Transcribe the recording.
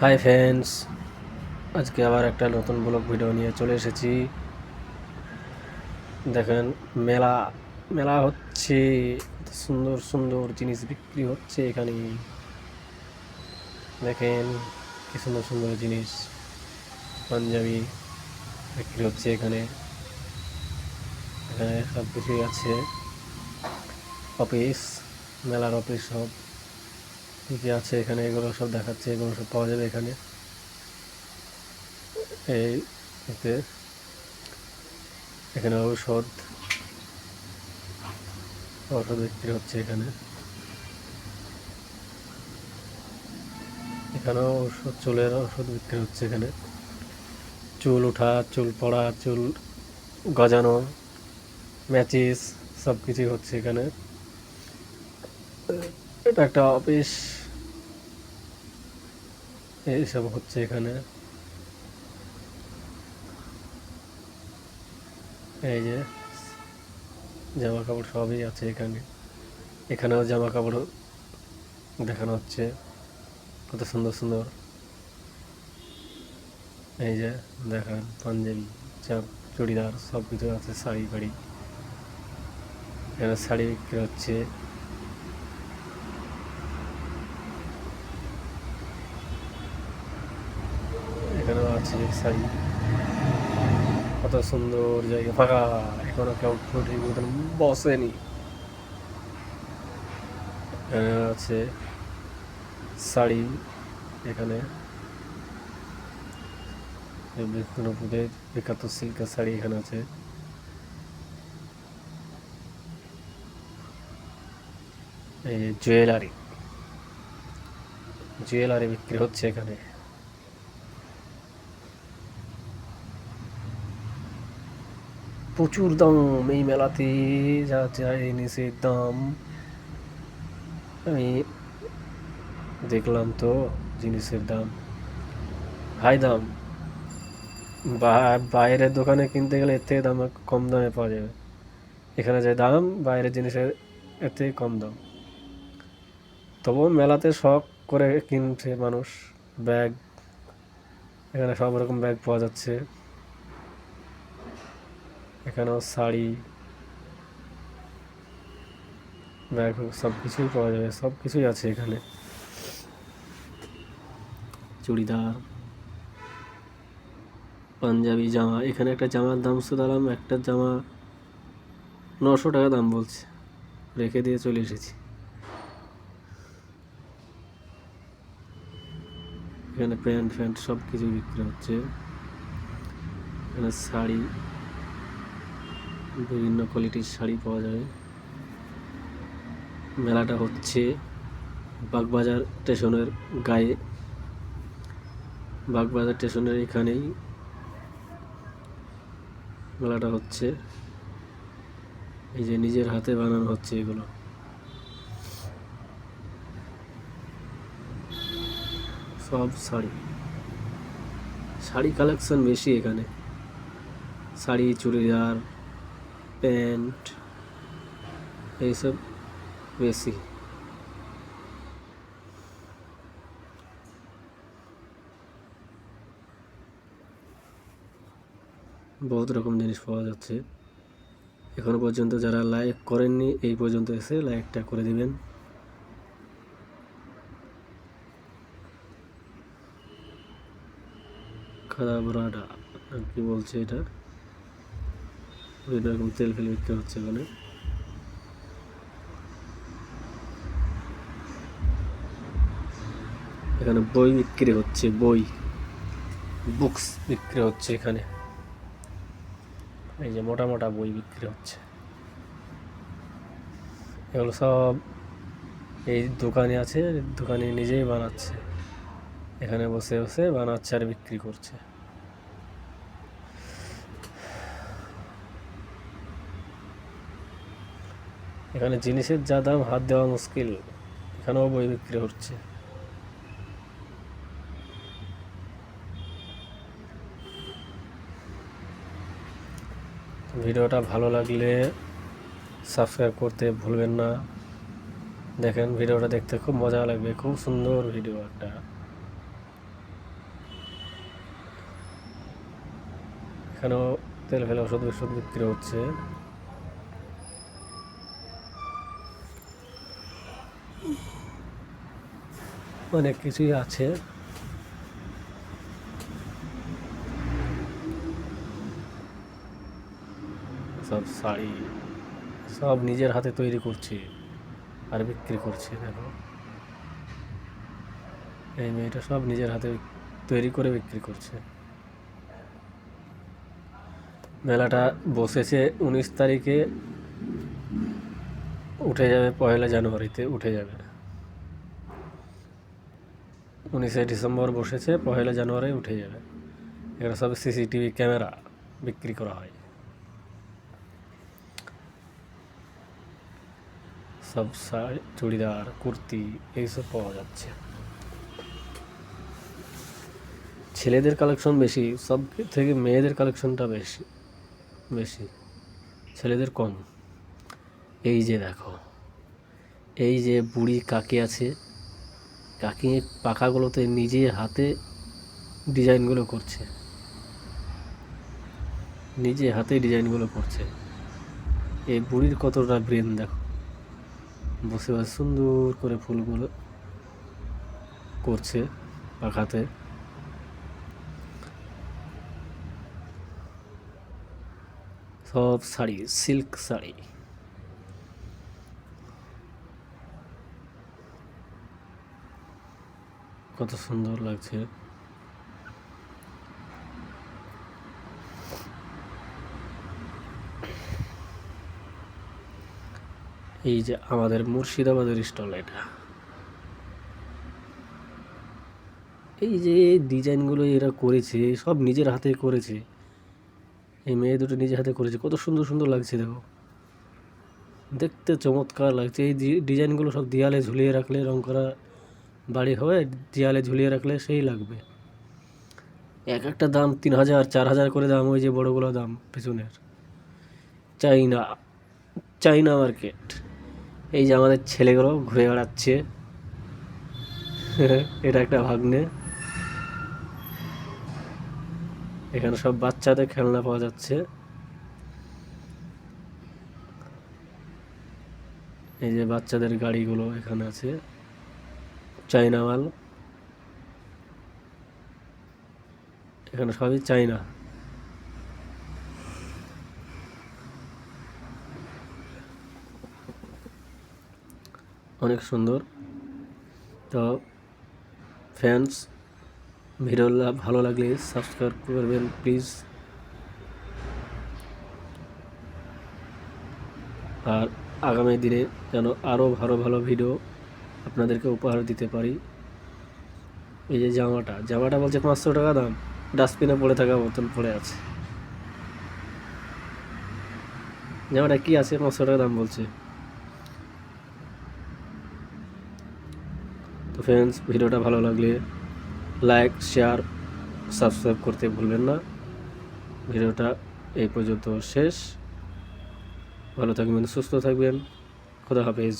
Hi friends, আজকে আবার একটা নতুন ব্লগ ভিডিও নিয়ে চলে এসেছি। দেখেন, মেলা মেলা হচ্ছে সুন্দর সুন্দর জিনিস বিক্রি হচ্ছে এখানে। দেখেন, কি সুন্দর সুন্দর জিনিস, পাঞ্জাবি বিক্রি হচ্ছে এখানে। এখানে সব কিছুই আছে। অফিস, মেলার অফিস সব। কী কী আছে এখানে? এগুলো সব দেখাচ্ছে, এগুলো সব পাওয়া যাবে এখানে। এই এতে এখানে ঔষধ ঔষধ বিক্রি হচ্ছে এখানে? এখানেও ওষুধ চুলের ওষুধ বিক্রি হচ্ছে এখানে। চুল ওঠা, চুল পড়া, চুল গজানো, ম্যাচিস সব কিছুই হচ্ছে এখানে। এটা একটা অফিস। এইসব হচ্ছে এখানে। এই যে জামা কাপড় সবই আছে এখানে। এখানেও জামা কাপড় দেখানো হচ্ছে। কত সুন্দর সুন্দর। এই যে, দেখান, পাঞ্জাবি চাপ চুড়িদার সব কিছু আছে, শাড়ি ফাড়ি এখানে শাড়ি বিক্রি হচ্ছে। আছে শাড়ি কত সুন্দর জায়গা, ফাঁকা। এখনও কেউ ঠিক মতন বসেনি আছে শাড়ি এখানে বিষ্ণুপুরের বিখ্যাত সিল্কের শাড়ি এখানে আছে। জুয়েলারি জুয়েলারি বিক্রি হচ্ছে এখানে। প্রচুর দাম এই মেলাতে, যা যা জিনিসের দাম। আমি দেখলাম তো জিনিসের দাম। হাই দাম। বাইরের দোকানে কিনতে গেলে এর থেকে দাম কম দামে পাওয়া যাবে। এখানে যে দাম, বাইরের জিনিসের এর থেকে কম দাম। তবুও মেলাতে শখ করে কিনছে মানুষ। ব্যাগ। এখানে সব রকম ব্যাগ পাওয়া যাচ্ছে। এখানেও শাড়ি ব্যাগ সব কিছুই পাওয়া যাবে সব কিছুই আছে এখানে। চুড়িদার, পাঞ্জাবি জামা, এখানে একটা জামার দাম শুধালাম, একটা জামা নশো টাকা দাম বলছে। রেখে দিয়ে চলে এসেছি। এখানে প্যান্ট, ফ্যান্ট সব কিছু বিক্রি হচ্ছে। এখানে শাড়ি বিভিন্ন কোয়ালিটির শাড়ি পাওয়া যাবে। মেলাটা হচ্ছে বাগবাজার স্টেশনের গায়ে। বাগবাজার স্টেশনের এখানেই মেলাটা হচ্ছে। এই যে নিজের হাতে বানানো হচ্ছে এগুলো। সব শাড়ি। শাড়ি কালেকশন বেশি এখানে। শাড়ি, চুড়িদার প্যান্ট এইসব বেশি বহুত রকম জিনিস পাওয়া যাচ্ছে। এখনও পর্যন্ত যারা লাইক করেননি, এই পর্যন্ত এসে লাইকটা করে দিবেন। বড়াটা আর কি বলছে এটা? বিভিন্ন রকম তেল ফেল বিক্রি হচ্ছে এখানে। এখানে বই বিক্রি হচ্ছে, বই। বুকস বিক্রি হচ্ছে এখানে। এই যে মোটা মোটা বই বিক্রি হচ্ছে। এগুলো সব এই দোকানে আছে, দোকানে নিজেই বানাচ্ছে। এখানে বসে বসে বানাচ্ছে আর বিক্রি করছে। এখানে জিনিসের যা দাম, হাত দেওয়া মুশকিল। এখানেও বই বিক্রি হচ্ছে। ভিডিওটা ভালো লাগলে সাবস্ক্রাইব করতে ভুলবেন না। দেখেন, ভিডিওটা দেখতে খুব মজা লাগবে। খুব সুন্দর ভিডিও একটা। এখানেও তেল ফেলে ওষুধ ওষুধ বিক্রি হচ্ছে। অনেক কিছুই আছে। সব শাড়ি। সব নিজের হাতে তৈরি করছে আর বিক্রি করছে দেখো। এই মেয়েটা সব নিজের হাতে তৈরি করে বিক্রি করছে। মেলাটা বসেছে উনিশ তারিখে। উঠে যাবে, পয়লা জানুয়ারিতে উঠে যাবে। উনিশে ডিসেম্বর বসেছে, পয়লা জানুয়ারি উঠে যাবে। এখানে সব সিসিটিভি ক্যামেরা বিক্রি করা হয়। সব চুড়িদার, কুর্তি এইসব পাওয়া যাচ্ছে। ছেলেদের কালেকশন বেশি, সব থেকে মেয়েদের কালেকশনটা বেশি বেশি। ছেলেদের কম। এই যে দেখো, এই যে বুড়ি কাকি আছে, কাকি পাখাগুলোতে নিজে হাতে ডিজাইনগুলো করছে। নিজে হাতে ডিজাইনগুলো করছে। এই বুড়ির কতটা ব্রেন দেখো। বসে বসে সুন্দর করে ফুলগুলো করছে পাখাতে। সব শাড়ি সিল্ক শাড়ি। কত সুন্দর লাগছে। এই যে আমাদের মুর্শিদাবাদের স্টল এটা। এই যে ডিজাইনগুলো এরা করেছে, সব নিজের হাতে করেছে। এই মেয়ে দুটো নিজের হাতে করেছে, কত সুন্দর সুন্দর লাগছে দেখো। দেখতে চমৎকার লাগছে। এই ডিজাইনগুলো সব দেয়ালে ঝুলিয়ে রাখলে রং করা বাড়ি হবে দেয়ালে ঝুলিয়ে রাখলে সেই লাগবে। এক একটা দাম তিন হাজার, চার হাজার করে দাম ওই যে বড়গুলো দাম পেছনের। China China market. এই যে আমাদের ছেলেগুলো ঘুরে বেড়াচ্ছে। এটা একটা ভাগ্নে। এখানে সব বাচ্চাদের খেলনা পাওয়া যাচ্ছে। এই যে বাচ্চাদের গাড়িগুলো এখানে আছে। চাইনা মাল। এখানে সবই চাইনা অনেক সুন্দর। তো ফ্যান্স ভিডিও ভালো লাগলে সাবস্ক্রাইব করবেন প্লিজ আর আগামী দিনে যেন আরও ভালো ভালো ভিডিও আপনাদেরকে উপহার দিতে পারি। এই যে জামাটা জামাটা বলছে পাঁচশো টাকা দাম। ডাস্টবিনে পড়ে থাকা মতন পড়ে আছে। জামাটা কি আছে? পাঁচশো টাকা দাম বলছে। তো ফ্রেন্ডস ভিডিওটা ভালো লাগলে লাইক শেয়ার সাবস্ক্রাইব করতে ভুলবেন না। ভিডিওটা এই পর্যন্ত শেষ। ভালো থাকবেন, সুস্থ থাকবেন। খোদা হাফেজ।